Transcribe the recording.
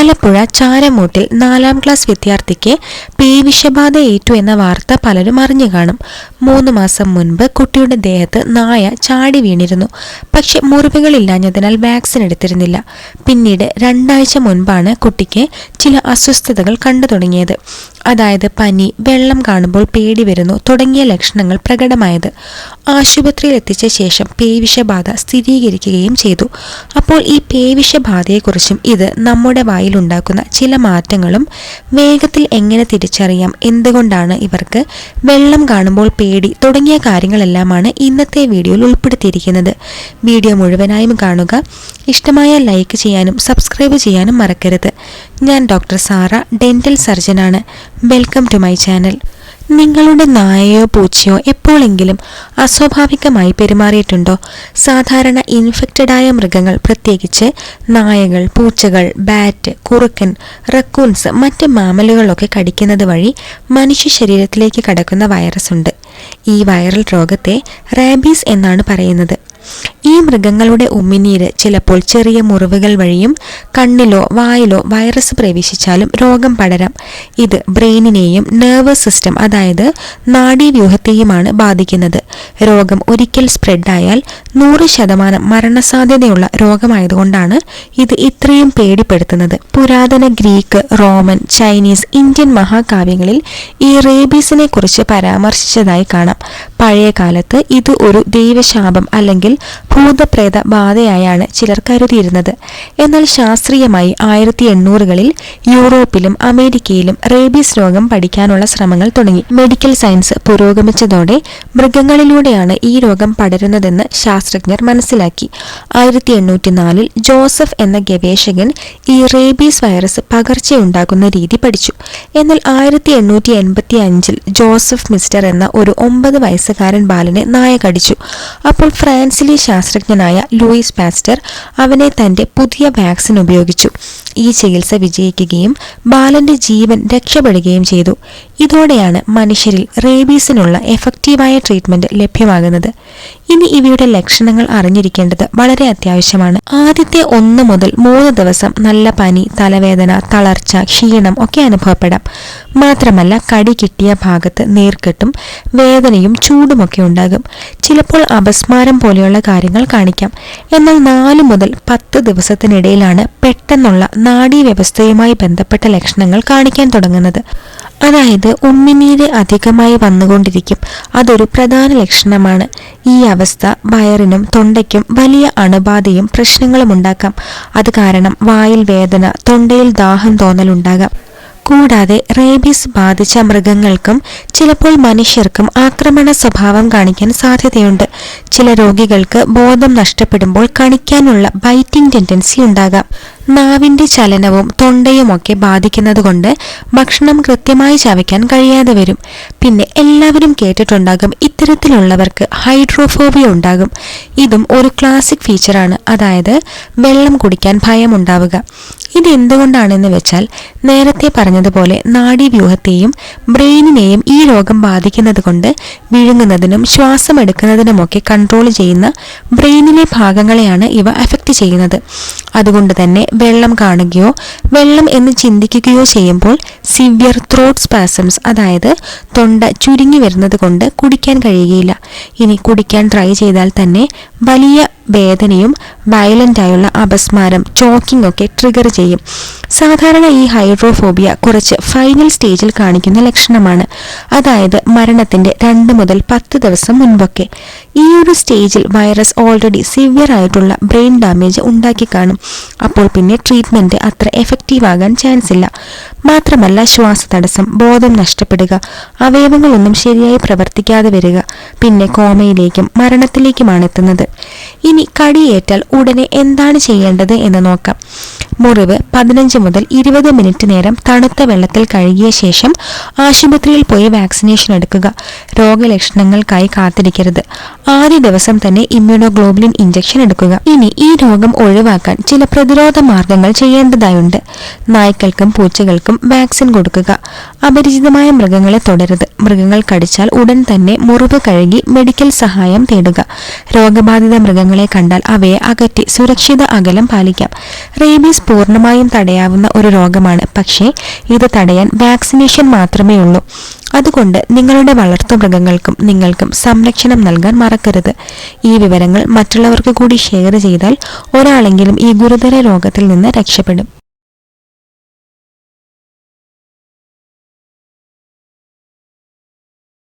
ആലപ്പുഴ ചാരമൂട്ടിൽ നാലാം ക്ലാസ് വിദ്യാർത്ഥിക്ക് പേവിഷബാധ ഏറ്റു എന്ന വാർത്ത പലരും അറിഞ്ഞു കാണും. മൂന്ന് മാസം മുൻപ് കുട്ടിയുടെ ദേഹത്ത് നായ ചാടി വീണിരുന്നു. പക്ഷെ മുറിവുകളില്ലാഞ്ഞതിനാൽ വാക്സിൻ എടുത്തിരുന്നില്ല. പിന്നീട് രണ്ടാഴ്ച മുൻപാണ് കുട്ടിക്ക് ചില അസ്വസ്ഥതകൾ കണ്ടു തുടങ്ങിയത്. അതായത് പനി വെള്ളം കാണുമ്പോൾ പേടി വരുന്നു തുടങ്ങിയ ലക്ഷണങ്ങൾ പ്രകടമായത്. ആശുപത്രിയിൽ എത്തിച്ച ശേഷം പേവിഷബാധ സ്ഥിരീകരിക്കുകയും ചെയ്തു. അപ്പോൾ ഈ പേവിഷബാധയെക്കുറിച്ചും ഇത് നമ്മുടെ വായിലുണ്ടാക്കുന്ന ചില മാറ്റങ്ങളും വേഗത്തിൽ എങ്ങനെ തിരിച്ചറിയാം? എന്തുകൊണ്ടാണ് ഇവർക്ക് വെള്ളം കാണുമ്പോൾ പേടി തുടങ്ങിയ കാര്യങ്ങളെല്ലാമാണ് ഇന്നത്തെ വീഡിയോയിൽ ഉൾപ്പെടുത്തിയിരിക്കുന്നത്. വീഡിയോ മുഴുവനായും കാണുക. ഇഷ്ടമായ ലൈക്ക് ചെയ്യാനും സബ്സ്ക്രൈബ് ചെയ്യാനും മറക്കരുത്. ഞാൻ doctor Sara dental സർജനാണ്. Welcome to my channel. നിങ്ങളുടെ നായയോ പൂച്ചയോ എപ്പോഴെങ്കിലും അസ്വാഭാവികമായി പെരുമാറിയിട്ടുണ്ടോ? സാധാരണ ഇൻഫെക്റ്റഡായ മൃഗങ്ങൾ പ്രത്യേകിച്ച് നായകൾ പൂച്ചകൾ ബാറ്റ് കുറുക്കൻ റക്കൂൺസ് മറ്റ് മാമലുകളൊക്കെ കടിക്കുന്നത് വഴി മനുഷ്യ ശരീരത്തിലേക്ക് കടക്കുന്ന വൈറസ് ഉണ്ട്. ഈ വൈറൽ രോഗത്തെ റാബീസ് എന്നാണ് പറയുന്നത്. ഈ മൃഗങ്ങളുടെ ഉമിനീര് ചിലപ്പോൾ ചെറിയ മുറിവുകൾ വഴിയും കണ്ണിലോ വായിലോ വൈറസ് പ്രവേശിച്ചാലും രോഗം പടരാം. ഇത് ബ്രെയിനിനെയും നെർവസ് സിസ്റ്റം അതായത് നാഡീവ്യൂഹത്തെയുമാണ് ബാധിക്കുന്നത്. രോഗം ഒരിക്കൽ സ്പ്രെഡായാൽ നൂറ് ശതമാനം മരണസാധ്യതയുള്ള രോഗമായതുകൊണ്ടാണ് ഇത് ഇത്രയും പേടിപ്പെടുത്തുന്നത്. പുരാതന ഗ്രീക്ക് റോമൻ ചൈനീസ് ഇന്ത്യൻ മഹാകാവ്യങ്ങളിൽ ഈ റേബീസിനെ കുറിച്ച് പരാമർശിച്ചതായി കാണാം. പഴയ കാലത്ത് ഇത് ഒരു ദൈവശാപം അല്ലെങ്കിൽ ഭൂതപ്രേത ബാധയായാണ് ചിലർ കരുതിയിരുന്നത്. എന്നാൽ ശാസ്ത്രീയമായി ആയിരത്തി എണ്ണൂറുകളിൽ യൂറോപ്പിലും അമേരിക്കയിലും റേബീസ് രോഗം പഠിക്കാനുള്ള ശ്രമങ്ങൾ തുടങ്ങി. മെഡിക്കൽ സയൻസ് പുരോഗമിച്ചതോടെ മൃഗങ്ങളിലൂടെയാണ് ഈ രോഗം പടരുന്നതെന്ന് ശാസ്ത്രജ്ഞർ മനസ്സിലാക്കി. ആയിരത്തി എണ്ണൂറ്റി നാലിൽ ജോസഫ് എന്ന ഗവേഷകൻ ഈ റേബീസ് വൈറസ് പകർച്ചയുണ്ടാകുന്ന രീതി പഠിച്ചു. എന്നാൽ ആയിരത്തി എണ്ണൂറ്റി എൺപത്തി അഞ്ചിൽ ജോസഫ് മിസ്റ്റർ എന്ന ഒരു ഒമ്പത് വയസ്സുകാരൻ ബാലനെ നായ കടിച്ചു അപ്പോൾ ഫ്രാൻസിലെ ശാസ്ത്രജ്ഞനായ ലൂയിസ് പാസ്റ്റർ അവനെ തന്റെ പുതിയ വാക്സിൻ ഉപയോഗിച്ചു. ഈ ചികിത്സ വിജയിക്കുകയും ബാലന്റെ ജീവൻ രക്ഷപ്പെടുകയും ചെയ്തു. ഇതോടെയാണ് മനുഷ്യരിൽ റേബീസിനുള്ള എഫക്റ്റീവായ ട്രീറ്റ്മെന്റ് ലഭ്യമാകുന്നത്. ഇനി ഇവയുടെ ലക്ഷണങ്ങൾ അറിഞ്ഞിരിക്കേണ്ടത് വളരെ അത്യാവശ്യമാണ്. ആദ്യത്തെ ഒന്ന് മുതൽ മൂന്ന് ദിവസം നല്ല പനി തലവേദന തളർച്ച ക്ഷീണം ഒക്കെ അനുഭവപ്പെടാം. മാത്രമല്ല കടി കിട്ടിയ ഭാഗത്ത് നീർക്കെട്ടും വേദനയും ചൂടുമൊക്കെ ഉണ്ടാകും. ചിലപ്പോൾ അപസ്മാരം പോലെയുള്ള കാര്യങ്ങൾ കാണിക്കാം. എന്നാൽ നാല് മുതൽ പത്ത് ദിവസത്തിനിടയിലാണ് പെട്ടെന്നുള്ള നാഡീവ്യവസ്ഥയുമായി ബന്ധപ്പെട്ട ലക്ഷണങ്ങൾ കാണിക്കാൻ തുടങ്ങുന്നത്. അതായത് ഉമ്മിനീര് അധികമായി വന്നുകൊണ്ടിരിക്കും. അതൊരു പ്രധാന ലക്ഷണമാണ്. ഈ അവസ്ഥ വയറിനും തൊണ്ടയ്ക്കും വലിയ അണുബാധയും പ്രശ്നങ്ങളും ഉണ്ടാക്കാം. അത് കാരണം വായിൽ വേദന തൊണ്ടയിൽ ദാഹം തോന്നലുണ്ടാകാം. കൂടാതെ റേബീസ് ബാധിച്ച മൃഗങ്ങൾക്കും ചിലപ്പോൾ മനുഷ്യർക്കും ആക്രമണ സ്വഭാവം കാണിക്കാൻ സാധ്യതയുണ്ട്. ചില രോഗികൾക്ക് ബോധം നഷ്ടപ്പെടുമ്പോൾ കണിക്കാനുള്ള ബൈറ്റിംഗ് ടെൻഡൻസി ഉണ്ടാകാം. നാവിന്റെ ചലനവും തൊണ്ടയുമൊക്കെ ബാധിക്കുന്നതുകൊണ്ട് ഭക്ഷണം കൃത്യമായി ചവയ്ക്കാൻ കഴിയാതെ വരും. പിന്നെ എല്ലാവരും കേട്ടിട്ടുണ്ടാകും ഇത്തരത്തിലുള്ളവർക്ക് ഹൈഡ്രോഫോബിയ ഉണ്ടാകും. ഇതും ഒരു ക്ലാസിക് ഫീച്ചറാണ്. അതായത് വെള്ളം കുടിക്കാൻ ഭയമുണ്ടാവുക. ഇത് എന്തുകൊണ്ടാണെന്ന് വെച്ചാൽ നേരത്തെ പറഞ്ഞതുപോലെ നാഡീവ്യൂഹത്തെയും ബ്രെയിനിനെയും ഈ രോഗം ബാധിക്കുന്നത് കൊണ്ട് വിഴുങ്ങുന്നതിനും ശ്വാസം എടുക്കുന്നതിനുമൊക്കെ കൺട്രോൾ ചെയ്യുന്ന ബ്രെയിനിലെ ഭാഗങ്ങളെയാണ് ഇവ അഫക്റ്റ് ചെയ്യുന്നത്. അതുകൊണ്ട് തന്നെ വെള്ളം കാണുകയോ വെള്ളം എന്ന് ചിന്തിക്കുകയോ ചെയ്യുമ്പോൾ സിവിയർ ത്രോട്ട് സ്പാസംസ് അതായത് തൊണ്ട ചുരുങ്ങി വരുന്നത് കൊണ്ട് കുടിക്കാൻ കഴിയുകയില്ല. ഇനി കുടിക്കാൻ ട്രൈ ചെയ്താൽ തന്നെ വലിയ വേദനയും വയലന്റായുള്ള അപസ്മാരം ചോക്കിംഗ് ഒക്കെ ട്രിഗർ ചെയ്യും. സാധാരണ ഈ ഹൈഡ്രോഫോബിയ കുറച്ച് ഫൈനൽ സ്റ്റേജിൽ കാണിക്കുന്ന ലക്ഷണമാണ്. അതായത് മരണത്തിന്റെ രണ്ട് മുതൽ പത്ത് ദിവസം മുൻപൊക്കെ. ഈ ഒരു സ്റ്റേജിൽ വൈറസ് ഓൾറെഡി സിവിയർ ആയിട്ടുള്ള ബ്രെയിൻ ഡാമേജ് ഉണ്ടാക്കി കാണും. അപ്പോൾ പിന്നെ ട്രീറ്റ്മെന്റ് അത്ര എഫക്റ്റീവ് ആകാൻ ചാൻസ് ഇല്ല. മാത്രമല്ല ശ്വാസതടസ്സം ബോധം നഷ്ടപ്പെടുക അവയവങ്ങളൊന്നും ശരിയായി പ്രവർത്തിക്കാതെ വരിക പിന്നെ കോമയിലേക്കും മരണത്തിലേക്കുമാണ് എത്തുന്നത്. ഇനി കടിയേറ്റാൽ ഉടനെ എന്താണ് ചെയ്യേണ്ടത് എന്ന് നോക്കാം. മുറിവ് പതിനഞ്ച് മുതൽ ഇരുപത് മിനിറ്റ് നേരം തണുത്ത വെള്ളത്തിൽ കഴുകിയ ശേഷം ആശുപത്രിയിൽ പോയി വാക്സിനേഷൻ എടുക്കുക. രോഗലക്ഷണങ്ങൾക്കായി കാത്തിരിക്കരുത്. ആദ്യ ദിവസം തന്നെ ഇമ്മ്യൂണോഗ്ലോബുലിൻ ഇഞ്ചക്ഷൻ എടുക്കുക. ഇനി ഈ രോഗം ഒഴിവാക്കാൻ ചില പ്രതിരോധ മാർഗങ്ങൾ ചെയ്യേണ്ടതായുണ്ട്. നായ്ക്കൾക്കും പൂച്ചകൾക്കും വാക്സിൻ കൊടുക്കുക. അപരിചിതമായ മൃഗങ്ങളെ തുടരുത്. മൃഗങ്ങൾ കടിച്ചാൽ ഉടൻ തന്നെ മുറിവ് കഴുകി മെഡിക്കൽ സഹായം തേടുക. രോഗബാധിത മൃഗങ്ങളെ കണ്ടാൽ അവയെ അകറ്റി സുരക്ഷിത അകലം പാലിക്കാം. റേബീസ് പൂർണമായും തടയാവുന്ന ഒരു രോഗമാണ്. പക്ഷേ ഇത് തടയാൻ വാക്സിനേഷൻ മാത്രമേ ഉള്ളൂ. അതുകൊണ്ട് നിങ്ങളുടെ വളർത്തുമൃഗങ്ങൾക്കും നിങ്ങൾക്കും സംരക്ഷണം നൽകാൻ മറക്കരുത്. ഈ വിവരങ്ങൾ മറ്റുള്ളവർക്ക് കൂടി ഷെയർ ചെയ്താൽ ഒരാളെങ്കിലും ഈ ഗുരുതര രോഗത്തിൽ നിന്ന് രക്ഷപ്പെടും.